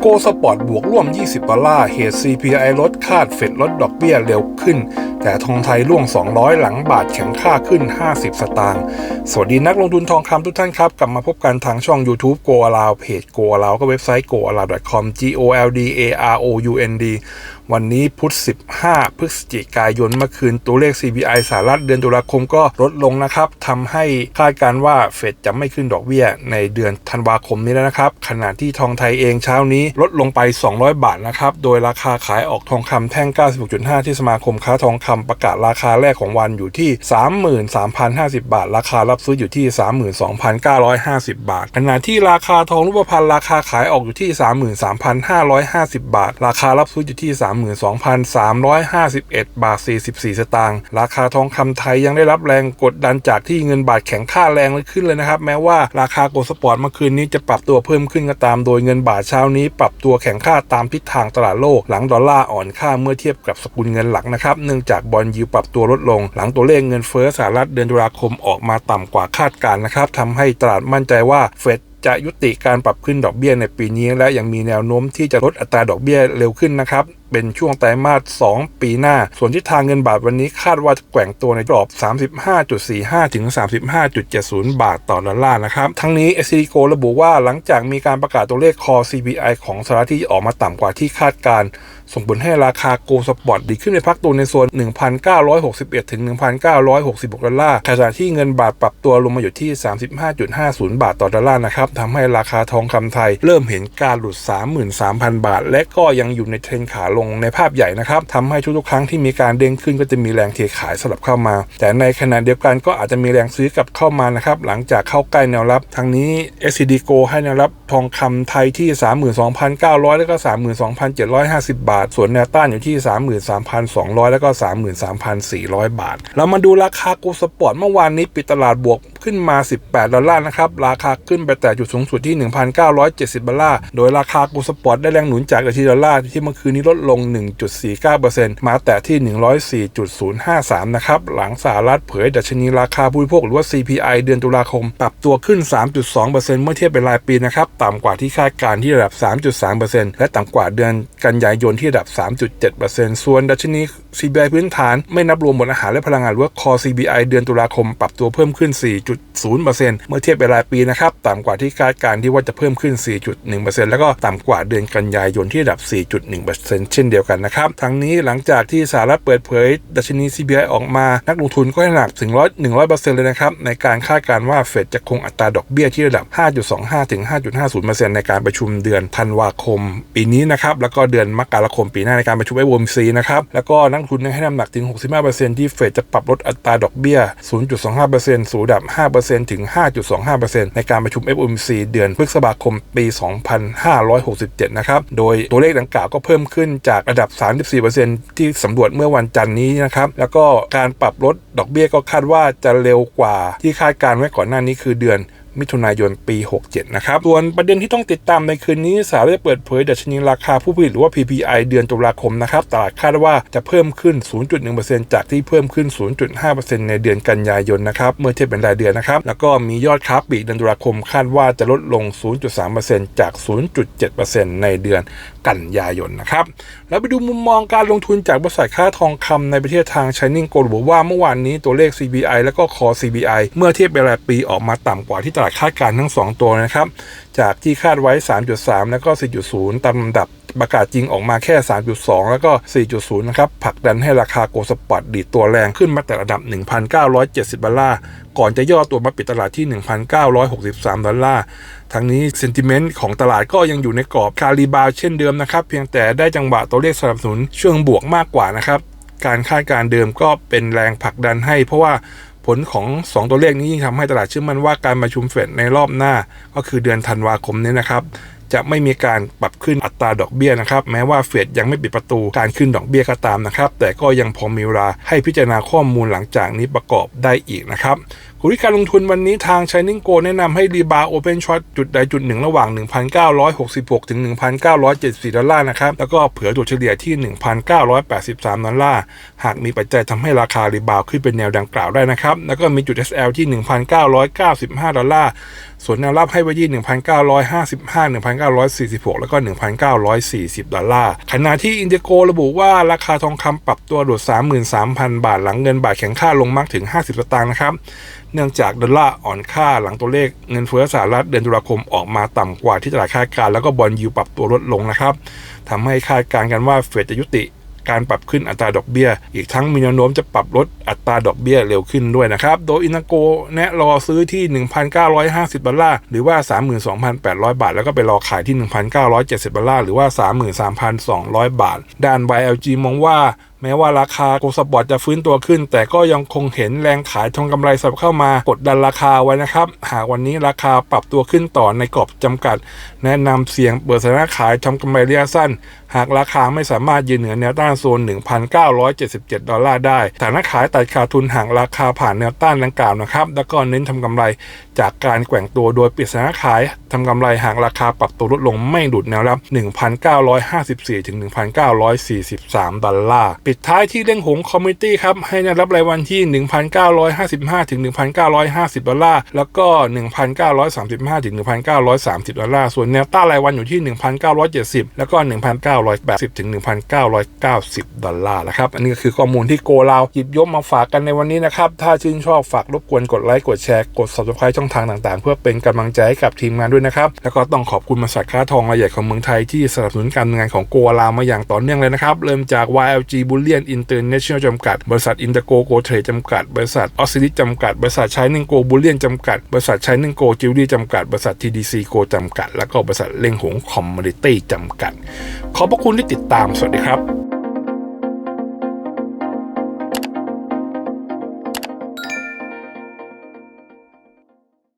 โกสปอร์ตบวกร่วม 20 ดอลลาร์ เหตุ CPI ลดคาดเฟดลดดอกเบี้ยเร็วขึ้นแต่ทองไทยร่วง 200 หลังบาทแข็งค่าขึ้น 50 สตางค์ สวัสดีนักลงทุนทองคำทุกท่านครับ กลับมาพบกันทางช่อง YouTube Go Allow เพจ Go Allow ก็เว็บไซต์ goallow.com g o l d a r o u n d วันนี้พุธ 15 พฤศจิกายนเมื่อคืนตัวเลข CPI สหรัฐเดือนตุลาคมก็ลดลงนะครับทำให้คาดการว่าเฟดจะไม่ขึ้นดอกเบี้ยในเดือนธันวาคมนี้แล้วนะครับ ขณะที่ทองไทยเองเช้านี้ลดลงไป 200 บาทนะครับ โดยราคาขายออกทองคำแท่ง 96.5 ที่สมาคมค้าทองคำประกาศราคาแรกของวันอยู่ที่ 33,050 บาท ราคารับซื้ออยู่ที่ 32,950 บาท ขณะที่ราคาทองรูปพรรณราคาขายออกอยู่ที่ 33,550 บาท ราคารับซื้ออยู่ที่ 32,351 บาท 44 สตางค์ ราคาทองคำไทยยังได้รับแรงกดดันจากที่เงินบาทแข็งค่าแรงขึ้นเลยนะครับ แม้ว่าราคาโกลด์สปอร์ตเมื่อคืนนี้จะปรับตัวเพิ่มขึ้นก็ตาม โดยเงินบาทเช้านี้ปรับตัวแข็งค่าตามทิศทางตลาดโลก หลังดอลลาร์อ่อนค่าเมื่อเทียบกับสกุลเงินหลักนะครับ เนื่องจากบอลยูปรับตัวลดลง หลังตัวเลขเงินเฟ้อสหรัฐเดือนตุลาคมออกมาต่ำกว่าคาดการณ์นะครับทำให้ตลาดมั่นใจว่าเฟดจะยุติการปรับขึ้นดอกเบี้ยในปีนี้ และยังมีแนวโน้มที่จะลดอัตราดอกเบี้ยเร็วขึ้นนะครับ เป็นช่วงไตรมาส 2 ปีหน้า ส่วนทิศทางเงินบาทวันนี้คาดว่าจะแกว่งตัวในกรอบ 35.45 ถึง 35.70 บาทต่อดอลลาร์นะครับ ทั้งนี้ s อ c o ระบุว่าหลังจากมีการประกาศตัวเลขคอ CPI ของสหรัฐที่ออกมาต่ำกว่าที่คาดการส่งผลให้ราคาโกลสปอร์ตดีขึ้นในพักตัวในโซน 1,961 ถึง 1,966 ดอลลาร์ขณะที่เงินบาทปรับตัวลงมาอยู่ที่ 35.50 บาทต่อดอลลาร์นะครับทำให้ราคาทองคำไทยเริ่มเห็นการหลุด 33,000 บาท และก็ยังอยู่ในเทรนขาลงในภาพใหญ่นะครับทำให้ทุกๆครั้งที่มีการเด้งขึ้นก็จะมีแรงเทขายสลับเข้ามา แต่ในขณะเดียวกันก็อาจจะมีแรงซื้อกลับเข้ามานะครับหลังจากเข้าใกล้แนวรับทั้งนี้ SCD Go ให้แนวรับทองคำไทยที่ 32,900 แล้วก็ 32,750 บาท ส่วนแนวต้านอยู่ที่ 33,200 แล้วก็ 33,400 บาท เรามาดูราคาโกลสปอร์ตเมื่อวานนี้ปิดตลาดบวกขึ้นมา 18 ดอลลาร์นะครับ ราคาขึ้นไปแต่จุดสูงสุดที่ 1,970 ดอลลาร์ โดยราคากลสปอร์ตได้แรงหนุนจากดัชนีดอลลาร์ที่เมื่อคืนนี้ลดลง 1.49%มาแต่ที่ 104.053 นะครับ หลังสหรัฐเผยดัชนีราคาผู้บริโภคหรือว่า CPI เดือนตุลาคม ปรับตัวขึ้น 3.2%เมื่อเทียบเป็นรายปีนะครับ ต่ำกว่าที่คาดการณ์ที่ระดับ 3.3%และต่ำกว่าเดือนกันยายนที่ระดับ 3.7%ส่วนดัชนี CPI พื้นฐานไม่นับรวมหมดอาหารและพลังงานหรือว่า Core CPI เดือนตุลาคมปรับตัวเพิ่มขึ้น4.0%เมื่อเทียบเป็นราปีนะครับต่ำกว่าที่คาดการณ์ที่ว่าจะเพิ่มขึ้น 4.1%แล้วก็ต่ำกว่าเดือนกันยายนที่ระดับ 4.1%เช่นเดียวกันนะครับทั้งนี้หลังจากที่สหรัฐเปิดเผย ดัชนี CPI ออกมา นักลงทุนก็ให้หนักถึง100 100%เลยนะครับในการคาดการณ์ว่าเฟดจะคงอัตราดอกเบี้ยที่ระดับ 5.25 ถึง 5.50%ในการประชุมเดือนธันวาคม ปีนี้นะครับแล้วก็เดือนมกราคมปีหน้าในการประชุม FOMC นะครับแล้วก็นักลงทุนให้น้ำหนักถึง 65%ที่เฟดจะปรับลดอัตราดอกเบี้ย 0.25%สู่ระดับ5%ถึง 5.25%ในการประชุม FOMC เดือนพฤษภาคมปี 2567 นะครับ โดยตัวเลขดังกล่าวก็เพิ่มขึ้นจากระดับ 34%ที่สำรวจเมื่อวันจันทร์นี้นะครับ แล้วก็การปรับลดดอกเบี้ยก็คาดว่าจะเร็วกว่าที่คาดการไว้ก่อนหน้านี้คือเดือน มิถุนายนปี 67 นะครับ ส่วนประเด็นที่ต้องติดตามในคืนนี้สหรัฐจะเปิดเผยดัชนีราคาผู้ผลิตหรือว่า PPI เดือนตุลาคมนะครับ ตลาดคาดว่าจะเพิ่มขึ้น 0.1%จากที่เพิ่มขึ้น 0.5%ในเดือนกันยายนนะครับ เมื่อเทียบเป็นรายเดือนนะครับ แล้วก็มียอดค้าปลีกเดือนตุลาคมคาดว่าจะลดลง 0.3%จาก 0.7%ในเดือนกันยายนนะครับ แล้วไปดูมุมมองการลงทุนจากบริษัทค่าทองคำในประเทศทาง Shining Gold บอกว่าเมื่อวานนี้ตัวเลข CPI แล้วก็ Core CPI เมื่อเทียบเป็นรายปีออกมาต่ำกว่าที่ตลาดคาดการณ์ทั้ง 2 ตัวนะครับ จากที่คาดไว้ 3.3 แล้วก็ 4.0 ตามลำดับประกาศจริงออกมาแค่ 3.2 แล้วก็ 4.0 นะครับ ผลักดันให้ราคาโกลสปอตดีตัวแรงขึ้นมาแต่ระดับ 1,970 ดอลลาร์ก่อนจะย่อตัวมาปิดตลาดที่ 1,963 ดอลลาร์ ทั้งนี้เซนติเมนต์ของตลาดก็ยังอยู่ในกรอบคาลิบาเช่นเดิมนะครับ เพียงแต่ได้จังหวะตัวเลขสนับสนุนเชิงบวกมากกว่านะครับ การคาดการเดิมก็เป็นแรงผลักดันให้เพราะว่า ผลของ 2 ตัวเลขนี้ยิ่งทำให้ตลาดเชื่อมั่นว่าการประชุมเฟดในรอบหน้าก็คือเดือนธันวาคมนี้นะครับ จะไม่มีการปรับขึ้นอัตราดอกเบี้ยนะครับ แม้ว่าเฟดยังไม่ปิดประตูการขึ้นดอกเบี้ยก็ตามนะครับ แต่ก็ยังพอมีเวลาให้พิจารณาข้อมูลหลังจากนี้ประกอบได้อีกนะครับกลยุทธ์การลงทุนวันนี้ทาง Shining Go แนะนำให้รีบาร์โอเพนช็อตจุดใดจุดหนึ่งระหว่าง 1,966 ถึง 1,974 ดอลลาร์นะครับ แล้วก็เผื่อตัวเฉลี่ยที่ 1,983 ดอลลาร์ หากมีปัจจัยทำให้ราคารีบาวขึ้นเป็นแนวดังกล่าวได้นะครับ แล้วก็มีจุด SL ที่ 1,995 ดอลลาร์ส่วนแนวรับให้ไว้ที่1,955 1,946 แล้วก็ 1,940 ดอลลาร์ ขณะที่อินเดโกระบุว่าราคาทองคำปรับตัวโดด 33,000 บาทหลังเงินบาทแข็งค่าลงมากถึง 50 สตางค์นะครับ เนื่องจากดอลลาร์อ่อนค่าหลังตัวเลขเงินเฟ้อสหรัฐเดือนตุลาคมออกมาต่ำกว่าที่ตลาดคาดการ์แล้วก็บอลยูปรับตัวลดลงนะครับทำให้คาดการณ์กันว่าเฟดจะยุติการปรับขึ้นอัตราดอกเบี้ย อีกทั้งมีแนวโน้มจะปรับลด อัตราดอกเบี้ยเร็วขึ้นด้วยนะครับ โดยอินาโกแนะรอซื้อที่ 1,950 ดอลลาร์ หรือว่า 32,800 บาท แล้วก็ไปรอขายที่ 1,970 ดอลลาร์ หรือว่า 33,200 บาท ด้าน YLG มองว่าแม้ว่าราคาโกลสปอร์ตจะฟื้นตัวขึ้น แต่ก็ยังคงเห็นแรงขายทองกำไรสับเข้ามากดดันราคาไว้นะครับ หากวันนี้ราคาปรับตัวขึ้นต่อในกรอบจำกัด แนะนำเสี่ยงเปิดสถานะขายทำกำไรระยะสั้น หากราคาไม่สามารถยืนเหนือแนวต้านโซน 1,977 ดอลลาร์ได้สถานะขายตดขาดทุนห่ากราคาผ่านแนวต้านดังกล่าวนะครับ แล้วก็เน้นทำกำไรจากการแกว่งตัวโดยปิดสถานะขายทำกำไรห่ากราคาปรับตัวลดลงไม่หลุดแนวรับ 1,954 ถึง 1,943 ดอลลาร์ ปิดท้ายที่เล่งหงคอมมิตี้ครับ ให้แนวรับรายวันที่ 1,955 ถึง 1,950 ดอลลาร์ แล้วก็ 1,935 ถึง 1,930 ดอลลาร์ ส่วนแนวต้านรายวันอยู่ที่ 1,970 แล้วก็ 1,980 ถึง 1,990 ดอลลาร์นะครับ อันนี้ก็คือข้อมูลที่โกลาวหยิบยกมาฝากกันในวันนี้นะครับ ถ้าชื่นชอบฝากรบกวนกดไลค์กดแชร์กด subscribe ช่องทางต่างๆ เพื่อเป็นกำลังใจให้กับทีมงานด้วยนะครับ แล้วก็ต้องขอบคุณบริษัทค้าทองรายใหญ่ของเมืองไทยที่สนับสนุนการงานของโกลามาอย่างต่อเนื่องเลยนะครับ เริ่มจาก YLG Bullion International จำกัด บริษัท Intergo Go Trade จำกัด บริษัท o s c i l i t จำกัด บริษัท Shining Go Bullion จำกัด บริษัท Shining Go Jewelry จำกัด บริษัท TDC Go จำกัด แล้วก็บริษัทเล่งหง Commodity จำกัด ขอบพระคุณที่ติดตาม สวัสดีครับ